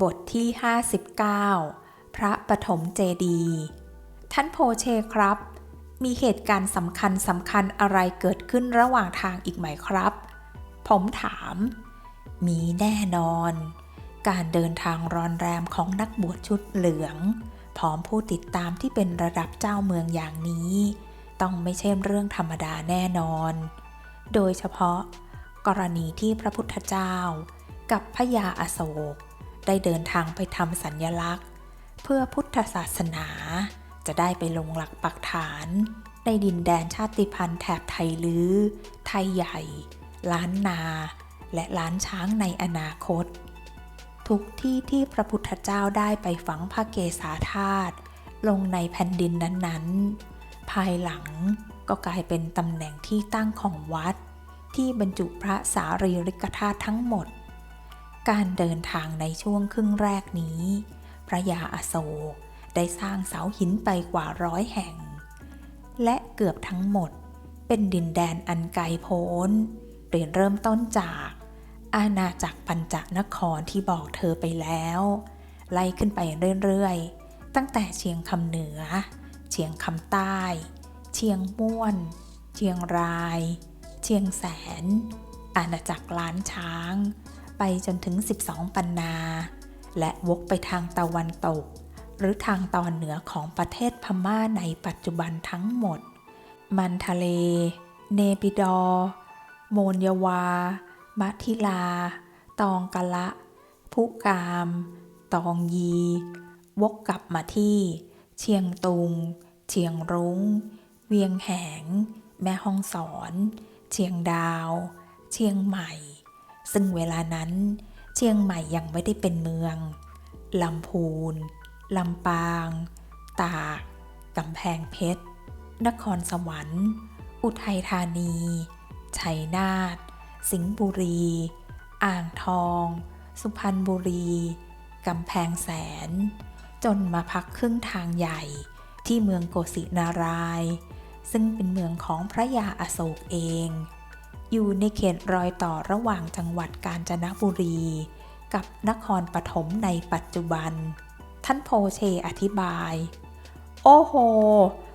บทที่ 59 พระปฐมเจดี ท่านโพเชครับ มีเหตุการณ์สำคัญสำคัญอะไรเกิดขึ้นระหว่างทางอีกไหมครับ ผมถาม มีแน่นอน การเดินทางรอนแรมของนักบวชชุดเหลือง พร้อมผู้ติดตามที่เป็นระดับเจ้าเมืองอย่างนี้ ต้องไม่ใช่เรื่องธรรมดาแน่นอน โดยเฉพาะ กรณีที่พระพุทธเจ้า กับพระยาอโศก ได้เดินทางไปทำสัญญลักษณ์ เพื่อพุทธศาสนา จะได้ไปลงหลักปักฐาน ในดินแดนชาติพันธุ์แถบไทยลื้อ ไทยใหญ่ ล้านนา และล้านช้างในอนาคต ทุกที่ที่พระพุทธเจ้าได้ไปฝังพระเกศาธาตุลงในแผ่นดินนั้นๆ ภายหลังก็กลายเป็นตำแหน่งที่ตั้งของวัด ที่บรรจุพระสารีริกธาตุทั้งหมด การเดินทางในช่วงครึ่งแรกนี้ พระยาอโศกได้สร้างเสาหินไปกว่าร้อยแห่ง และเกือบทั้งหมดเป็นดินแดนอันไกลโพ้นเรียนเริ่มต้นจาก อาณาจักรปัญจนครที่บอกเธอไปแล้ว ไล่ขึ้นไปเรื่อยๆ ตั้งแต่เชียงคำเหนือ เชียงคำใต้ เชียงม่วน เชียงราย เชียงแสน อาณาจักรล้านช้าง ไปจนถึง 12 ปันนา และวกไปทางตะวันตก หรือทางตอนเหนือของประเทศพม่าในปัจจุบันทั้งหมด มันทะเล เนปิดอ โมนยวา มัทิลา ตองกะละพุกาม ตองยี วกกลับมาที่ เชียงตุง เชียงรุง้ง เวียงแหง แม่ฮ่องสอน เชียงดาว เชียงใหม่ ซึ่งเวลานั้นเชียงใหม่ยังไม่ได้เป็นเมือง ลำพูน ลำปาง ตาก กำแพงเพชร นครสวรรค์ อุทัยธานี ชัยนาท สิงห์บุรี อ่างทอง สุพรรณบุรี กำแพงแสน จนมาพักครึ่งทางใหญ่ที่เมืองโกสินาราย ซึ่งเป็นเมืองของพระยาอโศกเอง อยู่ในเขตรอยต่อระหว่างจังหวัดกาญจนบุรี กับนครปฐมในปัจจุบัน ท่านโพเชอธิบาย โอ้โห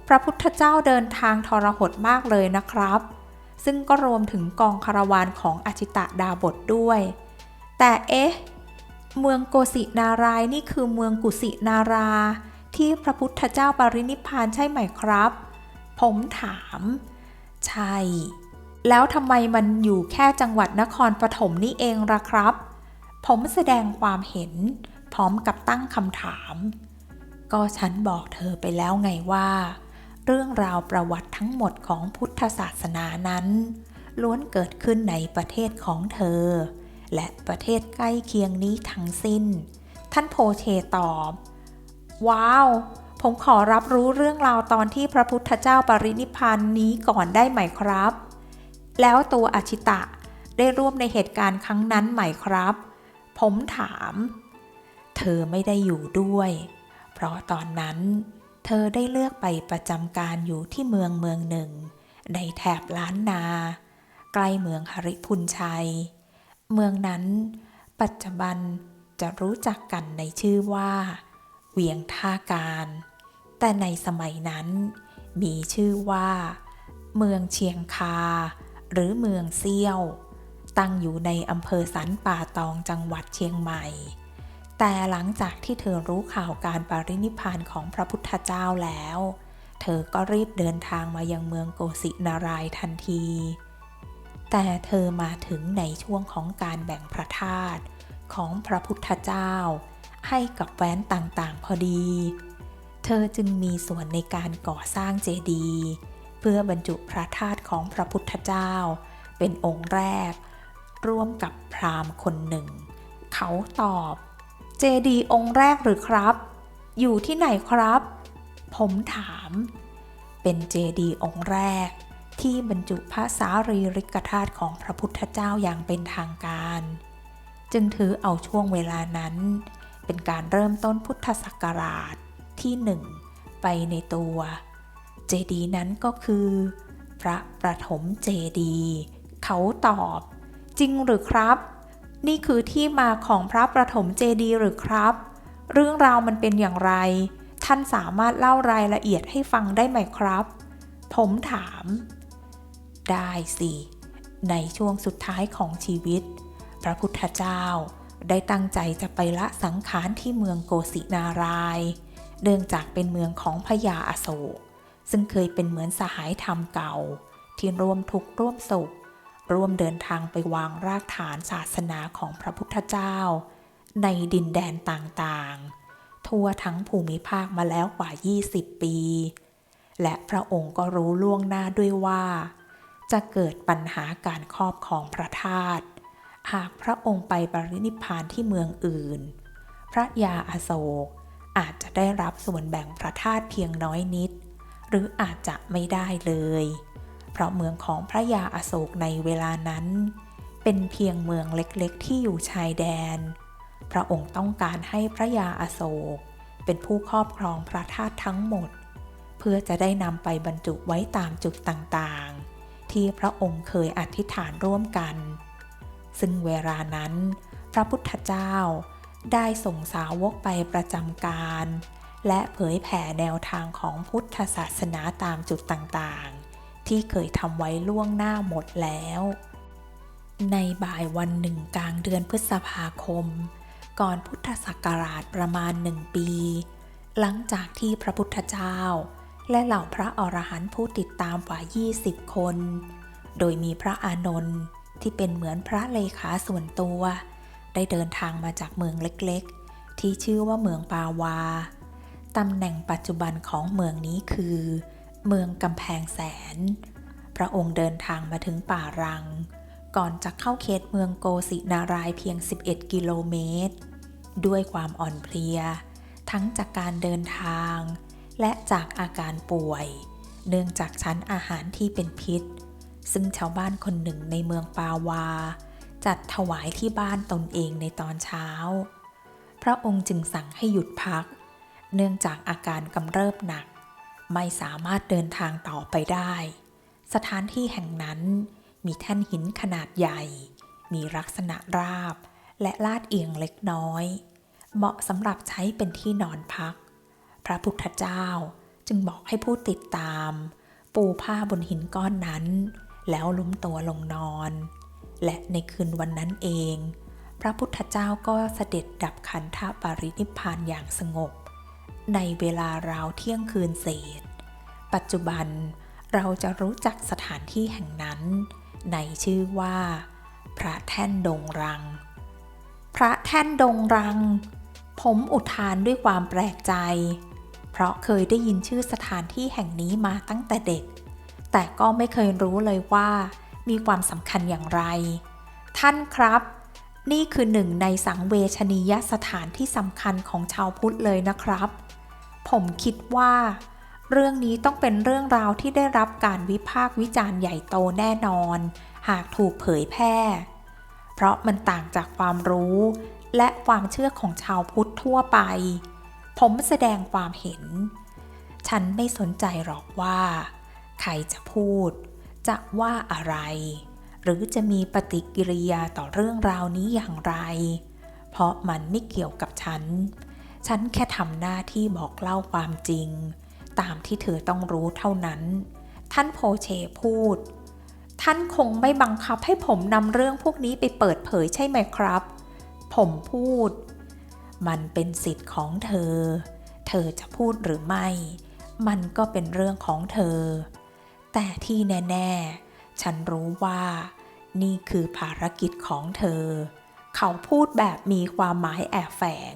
พระพุทธเจ้าเดินทางทรหดมากเลยนะครับ ซึ่งก็รวมถึงกองคาราวานของอาชิตะดาบทด้วย แต่เอ๊ะ เมืองโกสินารายนี่คือเมืองกุสินารา ที่พระพุทธเจ้าปรินิพพานใช่ไหมครับ ผมถาม ใช่ แล้วทำไมมันอยู่แค่จังหวัดนครปฐมนี่เองล่ะครับ ผมแสดงความเห็น พร้อมกับตั้งคำถาม ก็ฉันบอกเธอไปแล้วไงว่า เรื่องราวประวัติทั้งหมดของพุทธศาสนานั้น ล้วนเกิดขึ้นในประเทศของเธอ และประเทศใกล้เคียงนี้ทั้งสิ้น ท่านโพเชตอบ ว้าวผมขอรับรู้เรื่องราวตอนที่พระพุทธเจ้าปรินิพพานนี้ก่อนได้ไหมครับ แล้วตัวอาชิตะได้ร่วมในเหตุการณ์ครั้งนั้นไหมครับ ผมถาม เธอไม่ได้อยู่ด้วย เพราะตอนนั้น เธอได้เลือกไปประจำการอยู่ที่เมืองเมืองหนึ่ง ในแถบล้านนา ใกล้เมืองหริพุนชัย เมืองนั้น ปัจจุบันจะรู้จักกันในชื่อว่า เวียงท่าการ แต่ในสมัยนั้น มีชื่อว่า เมืองเชียงคา หรือเมืองเซี่ยว ตั้งอยู่ในอำเภอสันป่าตองจังหวัดเชียงใหม่ แต่หลังจากที่เธอรู้ข่าวการปรินิพานของพระพุทธเจ้าแล้ว เธอก็รีบเดินทางมายังเมืองโกสินารายทันที แต่เธอมาถึงในช่วงของการแบ่งพระธาตุของพระพุทธเจ้า ให้กับแว้นต่างๆพอดี เธอจึงมีส่วนในการก่อสร้างเจดีย์ เพื่อบรรจุพระธาตุของพระพุทธเจ้า เป็นองค์แรก ร่วมกับพราหมณ์คนหนึ่ง เขาตอบ เจดีย์องค์แรกหรือครับ อยู่ที่ไหนครับ ผมถาม เป็นเจดีย์องค์แรก ที่บรรจุพระสารีริกธาตุของพระพุทธเจ้าอย่างเป็นทางการ จึงถือเอาช่วงเวลานั้น เป็นการเริ่มต้นพุทธศักราชที่หนึ่งไปในตัว เจดีย์นั้นก็คือ พระประถมเจดีย์เขาตอบ จริงหรือครับ นี่คือที่มาของพระประถมเจดีย์หรือครับ เรื่องราวมันเป็นอย่างไร ท่านสามารถเล่ารายละเอียดให้ฟังได้ไหมครับ ผมถาม ได้สิ ในช่วงสุดท้ายของชีวิต พระพุทธเจ้าได้ตั้งใจจะไปละสังขารที่เมืองโกสินาราย เนื่องจากเป็นเมืองของพญาอโศก ซึ่งเคยเป็นเหมือนสหายธรรมเก่า ที่ร่วมทุกข์ร่วมสุข ร่วมเดินทางไปวางรากฐานศาสนาของพระพุทธเจ้า ในดินแดนต่างๆ ทั่วทั้งภูมิภาคมาแล้วกว่า 20 ปี และพระองค์ก็รู้ล่วงหน้าด้วยว่า จะเกิดปัญหาการครอบของพระธาตุหากพระองค์ไปปรินิพพานที่เมืองอื่น พระยาอโศกอาจจะได้รับส่วนแบ่งพระธาตุเพียงน้อยนิด หรืออาจจะไม่ได้เลย เพราะเมืองของพระยาอโศกในเวลานั้น เป็นเพียงเมืองเล็กๆ ที่อยู่ชายแดน พระองค์ต้องการให้พระยาอโศก เป็นผู้ครอบครองพระธาตุทั้งหมด เพื่อจะได้นำไปบรรจุไว้ตามจุดต่างๆ ที่พระองค์เคยอธิษฐานร่วมกัน ซึ่งเวลานั้น พระพุทธเจ้าได้ส่งสาวกไปประจำการ และเผยแผ่แนวทางของพุทธศาสนาตามจุดต่างๆ ที่เคยทำไว้ล่วงหน้าหมดแล้ว ในบ่ายวันหนึ่งกลางเดือนพฤษภาคม ก่อนพุทธศักราชประมาณหนึ่งปี หลังจากที่พระพุทธเจ้า และเหล่าพระอรหันต์ผู้ติดตามกว่า 20 คน โดยมีพระอานนท์ที่เป็นเหมือนพระเลขาส่วนตัว ได้เดินทางมาจากเมืองเล็กๆ ที่ชื่อว่าเมืองปาวา ตำแหน่งปัจจุบันของเมืองนี้คือ เมืองกำแพงแสน พระองค์เดินทางมาถึงป่ารัง ก่อนจะเข้าเขตเมืองโกสินารายเพียง 11 กิโลเมตร ด้วยความอ่อนเพลีย ทั้งจากการเดินทาง และจากอาการป่วย เนื่องจากชั้นอาหารที่เป็นพิษ ซึ่งชาวบ้านคนหนึ่งในเมืองปาวา จัดถวายที่บ้านตนเองในตอนเช้า พระองค์จึงสั่งให้หยุดพัก เนื่องจากอาการกำเริบหนัก ไม่สามารถเดินทางต่อไปได้ สถานที่แห่งนั้นมีแท่นหินขนาดใหญ่ มีลักษณะราบ และลาดเอียงเล็กน้อย เหมาะสำหรับใช้เป็นที่นอนพัก พระพุทธเจ้าจึงบอกให้ผู้ติดตาม ปูผ้าบนหินก้อนนั้น แล้วล้มตัวลงนอน และในคืนวันนั้นเอง พระพุทธเจ้าก็เสด็จดับขันธปรินิพพานอย่างสงบ ในเวลาราวเที่ยงคืนเศษ ปัจจุบันเราจะรู้จักสถานที่แห่งนั้น ในชื่อว่า พระแท่นดงรัง พระแท่นดงรัง ผมอุทานด้วยความแปลกใจ เพราะเคยได้ยินชื่อสถานที่แห่งนี้มาตั้งแต่เด็ก แต่ก็ไม่เคยรู้เลยว่ามีความสำคัญอย่างไร ท่านครับ นี่คือหนึ่งในสังเวชนียสถานที่สำคัญของชาวพุทธเลยนะครับ ผมคิดว่า เรื่องนี้ต้องเป็นเรื่องราวที่ได้รับการวิพากษ์วิจารณ์ใหญ่โตแน่นอน หากถูกเผยแพร่ เพราะมันต่างจากความรู้ และความเชื่อของชาวพุทธทั่วไป ผมแสดงความเห็น ฉันไม่สนใจหรอกว่า ใครจะพูด จะว่าอะไร หรือจะมีปฏิกิริยาต่อเรื่องราวนี้อย่างไร เพราะมันไม่เกี่ยวกับฉัน ฉันแค่ทำหน้าที่บอกเล่าความจริง ตามที่เธอต้องรู้เท่านั้น ท่านโพเชพูด ท่านคงไม่บังคับให้ผมนำเรื่องพวกนี้ไปเปิดเผยใช่ไหมครับ ผมพูด มันเป็นสิทธิ์ของเธอ เธอจะพูดหรือไม่ มันก็เป็นเรื่องของเธอ แต่ที่แน่ ๆ ฉันรู้ว่า นี่คือภารกิจของเธอ เขาพูดแบบมีความหมายแอบแฝง